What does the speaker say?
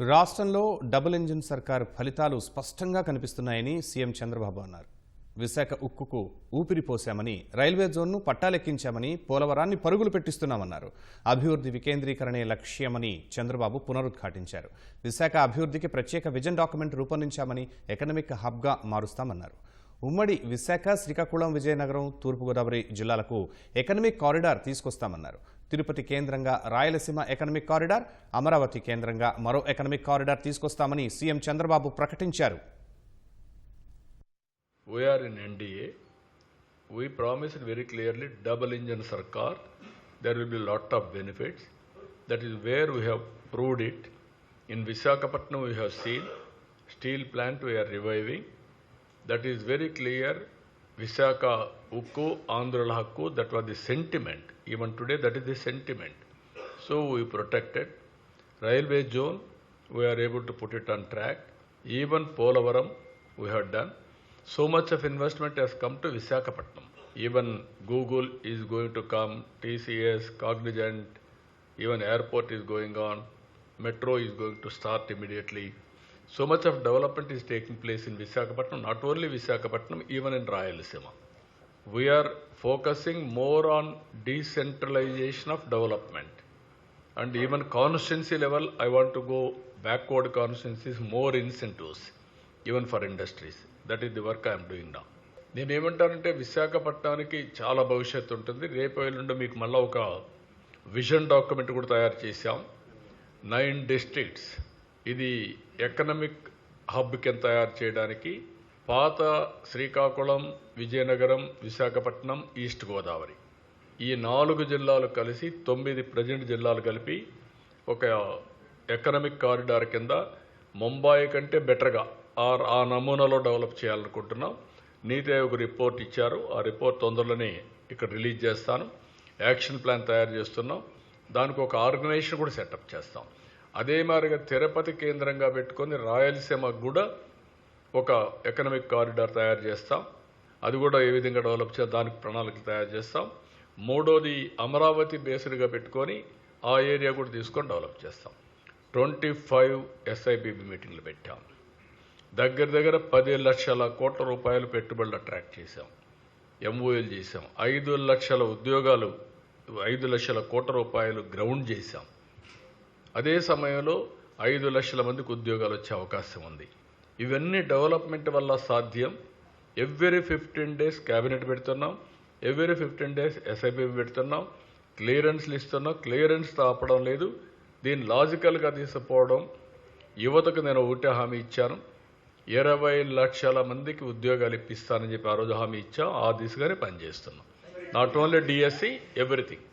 రాష్ట్రంలో double engine సర్కార్ ఫలితాలు స్పష్టంగా కనిపిస్తున్నాయని సీఎం చంద్రబాబు అన్నారు. విశాఖ ఉక్కుకు ఊపిరిపోశామని రైల్వే జోన్ను పట్టాలెక్కించామని పోలవరాన్ని పరుగులు పెట్టిస్తున్నామన్నారు. అభివృద్ధి వికేంద్రీకరణే లక్ష్యమని చంద్రబాబు పునరుద్ఘాటించారు. విశాఖ అభివృద్ధికి ప్రత్యేక విజన్ డాక్యుమెంట్ రూపొందించామని ఎకనమిక్ హబ్గా మారుస్తామన్నారు. ఉమ్మడి విశాఖ శ్రీకాకుళం విజయనగరం తూర్పుగోదావరి జిల్లాలకు ఎకనమిక్ కారిడార్ తీసుకొస్తామన్నారు. తిరుపతి కేంద్రంగా రాయలసీమ ఎకనమిక్ కారిడార్ అమరావతి కేంద్రంగా మరో ఎకనమిక్ కారిడార్ తీసుకొస్తామని సీఎం చంద్రబాబు ప్రకటించారు We are in NDA. We promised very clearly double engine Sarkar. There will be a lot of benefits. That is where we have proved it. In Visakhapatnam, we have seen steel plant we are reviving. That Hakku, that was the sentiment. Even today, that is the sentiment. So we protected. Railway zone, we are able to put it on track. Even Polavaram, we have done. So much of investment has come to Visakhapatnam. Even Google is going to come, TCS, Cognizant, even airport is going on, metro is going to start immediately. So much of development is taking place in Visakhapatnam not only Visakhapatnam even in Rayalaseema we're focusing more on decentralisation of development and even constituency level I want to go backward constituencies more incentives even for industries that is the work I'm doing నా నేనేమంటానంటే విశాఖపట్నానికి చాలా భవిష్యత్తు ఉంటుంది. రేపు నుండి మీకు మళ్ళీ ఒక విజన్ డాక్యుమెంట్ కూడా తయారు చేశాం. నైన్ డిస్ట్రిక్ట్స్ ఇది ఎకనమిక్ హబ్ కింద తయారు చేయడానికి పాత శ్రీకాకుళం విజయనగరం విశాఖపట్నం ఈస్ట్ గోదావరి. ఈ నాలుగు జిల్లాలు కలిసి తొమ్మిది ప్రజెంట్ జిల్లాలు కలిపి ఒక ఎకనమిక్ కారిడార్ కింద ముంబాయి కంటే బెటర్గా ఆ ఆ నమూనాలో డెవలప్ చేయాలనుకుంటున్నాం. నీతి ఆయోగ్ రిపోర్ట్ ఇచ్చారు. ఆ రిపోర్ట్ తొందరలోనే ఇక్కడ రిలీజ్ చేస్తాను. యాక్షన్ ప్లాన్ తయారు చేస్తున్నాం. దానికి ఒక ఆర్గనైజేషన్ కూడా సెటప్ చేస్తాం. అదే మాదిరిగా తిరుపతి కేంద్రంగా పెట్టుకొని రాయలసీమకు కూడా ఒక ఎకనమిక్ కారిడార్ తయారు చేస్తాం. అది కూడా ఏ విధంగా డెవలప్ చేయాలి దానికి ప్రణాళిక తయారు చేస్తాం. మూడోది అమరావతి బేస్డ్గా పెట్టుకొని ఆ ఏరియా కూడా తీసుకొని డెవలప్ చేస్తాం. ట్వంటీ ఫైవ్ ఎస్ఐబిబి మీటింగ్లు పెట్టాం. దగ్గర దగ్గర పది లక్షల కోట్ల రూపాయలు పెట్టుబడులు అట్రాక్ట్ చేశాం. ఎంఓఎల్ చేసాం ఐదు లక్షల ఉద్యోగాలు ఐదు లక్షల కోట్ల రూపాయలు గ్రౌండ్ చేశాం. అదే సమయంలో ఐదు లక్షల మందికి ఉద్యోగాలు వచ్చే అవకాశం ఉంది. ఇవన్నీ డెవలప్మెంట్ వల్ల సాధ్యం. ఎవ్రీ ఫిఫ్టీన్ డేస్ క్యాబినెట్ పెడుతున్నాం. ఎవ్రీ ఫిఫ్టీన్ డేస్ ఎస్ఐపి పెడుతున్నాం. క్లియరెన్స్లు ఇస్తున్నాం. క్లియరెన్స్ ఆపడం లేదు. దీన్ని లాజికల్గా తీసుకుపోవడం యువతకు నేను ఒకటే హామీ ఇచ్చాను. ఇరవై లక్షల మందికి ఉద్యోగాలు ఇప్పిస్తానని చెప్పి ఆ రోజు హామీ ఇచ్చాం. ఆ దిశగానే పనిచేస్తున్నాం. Not only DSC everything